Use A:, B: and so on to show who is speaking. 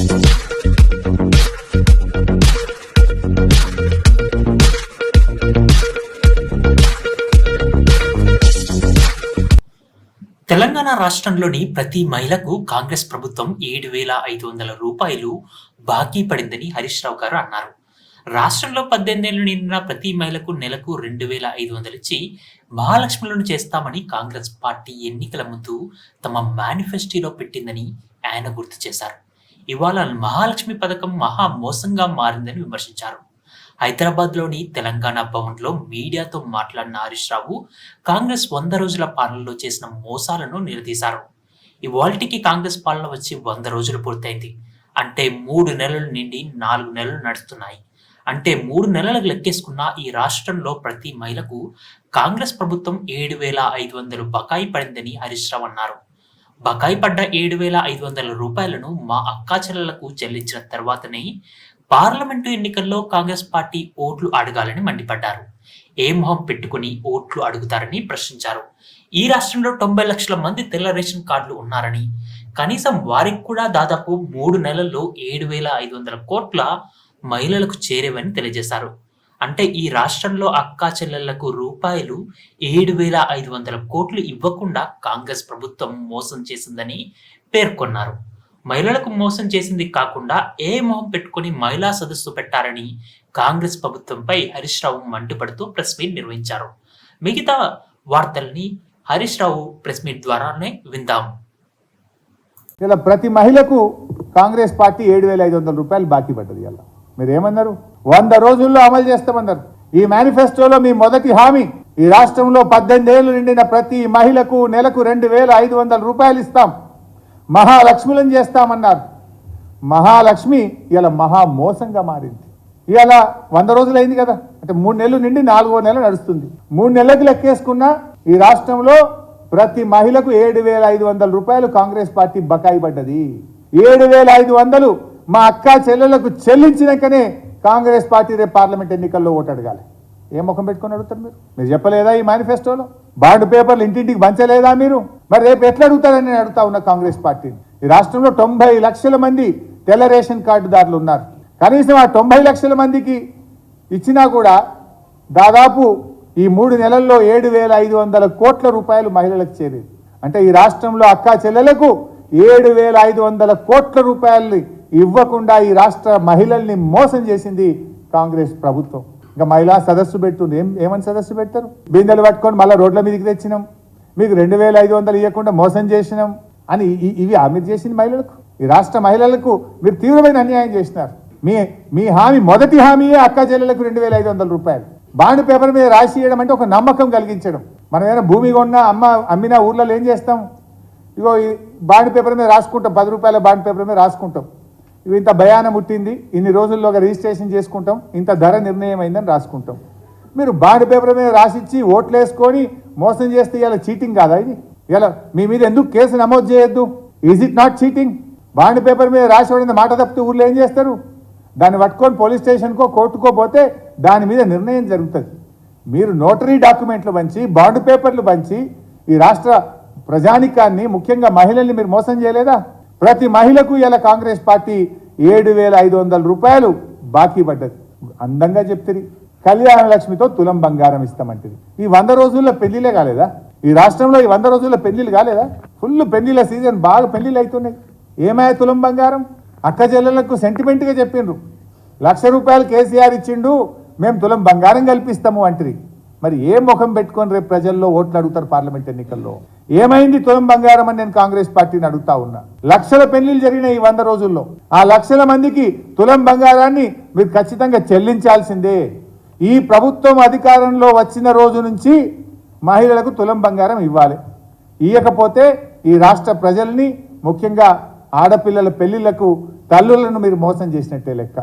A: తెలంగాణ రాష్ట్రంలోని ప్రతి మహిళకు కాంగ్రెస్ ప్రభుత్వం ఏడు వేల ఐదు వందల రూపాయలు బాకీ పడిందని హరీష్ రావు గారు అన్నారు. రాష్ట్రంలో పద్దెనిమిదేళ్ళు నిండిన ప్రతి మహిళకు నెలకు రెండు వేల ఐదు వందలు ఇచ్చి మహాలక్ష్మిలను చేస్తామని కాంగ్రెస్ పార్టీ ఎన్నికల ముందు తమ మేనిఫెస్టోలో పెట్టిందని ఆయన గుర్తు చేశారు. ఇవాళ మహాలక్ష్మి పథకం మహా మోసంగా మారిందని విమర్శించారు. హైదరాబాద్లోని తెలంగాణ భవన్లో మీడియాతో మాట్లాడిన హరీష్ రావు కాంగ్రెస్ వంద రోజుల పాలనలో చేసిన మోసాలను నిలదీశారు. ఇవాల్టికి కాంగ్రెస్ పాలన వచ్చి వంద రోజులు పూర్తయింది. అంటే మూడు నెలల నుండి నాలుగు నెలలు నడుస్తున్నాయి. అంటే మూడు నెలలకు లెక్కేసుకున్న ఈ రాష్ట్రంలో ప్రతి మహిళకు కాంగ్రెస్ ప్రభుత్వం ఏడు వేల ఐదు వందలు బకాయి పడిందని హరీష్ రావు అన్నారు. బకాయి పడ్డ ఏడు వేల ఐదు వందల రూపాయలను మా అక్కా చెల్లెలకు చెల్లించిన తర్వాతనే పార్లమెంటు ఎన్నికల్లో కాంగ్రెస్ పార్టీ ఓట్లు అడగాలని మండిపడ్డారు. ఏ మొహం పెట్టుకుని ఓట్లు అడుగుతారని ప్రశ్నించారు. ఈ రాష్ట్రంలో తొంభై లక్షల మంది తెల్ల రేషన్ కార్డులు ఉన్నారని కనీసం వారికి కూడా దాదాపు మూడు నెలల్లో ఏడు వేల ఐదు వందల కోట్ల మహిళలకు చేరేవని తెలియజేశారు. అంటే ఈ రాష్ట్రంలో అక్కా చెల్లెళ్ళకు రూపాయలు ఏడు వేల ఐదు వందల కోట్లు ఇవ్వకుండా కాంగ్రెస్ ప్రభుత్వం మోసం చేసిందని పేర్కొన్నారు. మహిళలకు మోసం చేసింది కాకుండా ఏ మొహం పెట్టుకుని మహిళా సదస్సు పెట్టారని కాంగ్రెస్ ప్రభుత్వంపై హరీష్ రావు మండిపడుతూ ప్రెస్ మీట్ నిర్వహించారు. మిగతా వార్తల్ని హరీష్ రావు ప్రెస్ మీట్ ద్వారానే విందాం.
B: ఇలా ప్రతి మహిళకు కాంగ్రెస్ పార్టీ ఏడు వేల ఐదు వందల రూపాయలు బాకీ పడ్డది ఇలా మీరు ఏమన్నారు వంద రోజుల్లో అమలు చేస్తామన్నారు. ఈ మేనిఫెస్టోలో మీ మొదటి హామీ ఈ రాష్ట్రంలో పద్దెనిమిది ఏళ్ళు నిండిన ప్రతి మహిళకు నెలకు రెండు వేల ఐదు వందల రూపాయలు ఇస్తాం. మహాలక్ష్ములను చేస్తామన్నారు. మహాలక్ష్మి ఇలా మహా మోసంగా మారింది. ఇవాళ వంద రోజులు అయింది కదా. అంటే మూడు నెలలు నిండి నాలుగో నెల నడుస్తుంది. మూడు నెలలకు లెక్కేసుకున్నా ఈ రాష్ట్రంలో ప్రతి మహిళకు ఏడు వేల ఐదు వందల రూపాయలు కాంగ్రెస్ పార్టీ బకాయి పడ్డది. ఏడు వేల ఐదు వందలు మా అక్క చెల్లెలకు చెల్లించినాకనే కాంగ్రెస్ పార్టీ రేపు పార్లమెంట్ ఎన్నికల్లో ఓటు అడగాలి. ఏ ముఖం పెట్టుకొని అడుగుతారు మీరు? మీరు చెప్పలేదా ఈ మేనిఫెస్టోలో? బాండ్ పేపర్లు ఇంటింటికి పంచలేదా మీరు? మరి రేపు ఎట్లా అడుగుతారని నేను అడుగుతా ఉన్న కాంగ్రెస్ పార్టీని. ఈ రాష్ట్రంలో తొంభై లక్షల మంది తెల్ల రేషన్ కార్డుదారులు ఉన్నారు. కనీసం ఆ తొంభై లక్షల మందికి ఇచ్చినా కూడా దాదాపు ఈ మూడు నెలల్లో ఏడు వేల ఐదు వందల కోట్ల రూపాయలు మహిళలకు చేరేది. అంటే ఈ రాష్ట్రంలో అక్కా చెల్లెలకు ఏడు వేల ఐదు వందల కోట్ల రూపాయలని ఇవ్వకుండా ఈ రాష్ట్ర మహిళల్ని మోసం చేసింది కాంగ్రెస్ ప్రభుత్వం. ఇంకా మహిళా సదస్సు పెడుతుంది. ఏం ఏమని సదస్సు పెడతారు? బిందెలు పట్టుకొని మళ్ళీ రోడ్ల మీదకి తెచ్చినాం. మీకు రెండు వేల ఐదు వందలు ఇవ్వకుండా మోసం చేసినాం అని ఇవి హామీ మీరు చేసింది మహిళలకు. ఈ రాష్ట్ర మహిళలకు మీరు తీవ్రమైన అన్యాయం చేసినారు. మీ మీ హామీ మొదటి హామీయే అక్క చెల్లెలకు రెండు వేల ఐదు వందల రూపాయలు. బాండ్ పేపర్ మీద రాసి ఇవ్వడం అంటే ఒక నమ్మకం కలిగించడం. మనం ఏదైనా భూమి కొన్నా అమ్మ అమ్మిన ఊర్లలో ఏం చేస్తాం? ఇగో ఈ బాండ్ పేపర్ మీద రాసుకుంటాం. పది రూపాయల బాండ్ పేపర్ మీద రాసుకుంటాం. ఇంత భయానం పుట్టింది ఇన్ని రోజుల్లోగా రిజిస్ట్రేషన్ చేసుకుంటాం ఇంత ధర నిర్ణయం అయిందని రాసుకుంటాం. మీరు బాండ్ పేపర్ మీద రాసిచ్చి ఓట్లు వేసుకొని మోసం చేస్తే ఇలా చీటింగ్ కాదా ఇది? ఇలా మీ మీద ఎందుకు కేసు నమోదు చేయొద్దు? Is it not cheating bond paper మీద రాసి మాట తప్పితే ఊర్లో ఏం చేస్తారు? దాన్ని పట్టుకొని పోలీస్ స్టేషన్కో కోర్టుకో పోతే దాని మీద నిర్ణయం జరుగుతుంది. మీరు నోటరీ డాక్యుమెంట్లు పంచి బాండ్ పేపర్లు పంచి ఈ రాష్ట్ర ప్రజానికాన్ని ముఖ్యంగా మహిళల్ని మీరు మోసం చేయలేదా? ప్రతి మహిళకు ఇలా కాంగ్రెస్ పార్టీ ఏడు వేల ఐదు వందల రూపాయలు బాకీ పడ్డది. అందంగా చెప్తుంది. కళ్యాణ లక్ష్మితో తులం బంగారం ఇస్తామంటుంది. ఈ వంద రోజుల్లో పెళ్ళిలే కాలేదా? ఈ రాష్ట్రంలో ఈ వంద రోజుల్లో పెళ్ళిలు కాలేదా? ఫుల్ పెళ్ళిల సీజన్ బాగా పెళ్ళిలు అవుతున్నాయి ఏమాయ తులం బంగారం? అక్క చెల్లెలకు సెంటిమెంట్గా చెప్పిండ్రు. లక్ష రూపాయలు కేసీఆర్ ఇచ్చిండు మేము తులం బంగారం కల్పిస్తాము అంటది. మరి ఏ ముఖం పెట్టుకొని రేపు ప్రజల్లో ఓట్లు అడుగుతారు పార్లమెంట్ ఎన్నికల్లో? ఏమైంది తులం బంగారం అని నేను కాంగ్రెస్ పార్టీని అడుగుతా ఉన్నా? లక్షల పెళ్ళిలు జరిగిన ఈ వంద రోజుల్లో. ఆ లక్షల మందికి తులం బంగారాన్ని మీరు ఖచ్చితంగా చెల్లించాల్సిందే. ఈ ప్రభుత్వం అధికారంలో వచ్చిన రోజు నుంచి మహిళలకు తులం బంగారం ఇవ్వాలి. ఇవ్వకపోతే ఈ రాష్ట్ర ప్రజల్ని ముఖ్యంగా ఆడపిల్లల పెళ్ళిళ్ళకు తల్లులను మీరు మోసం చేసినట్టే లెక్క.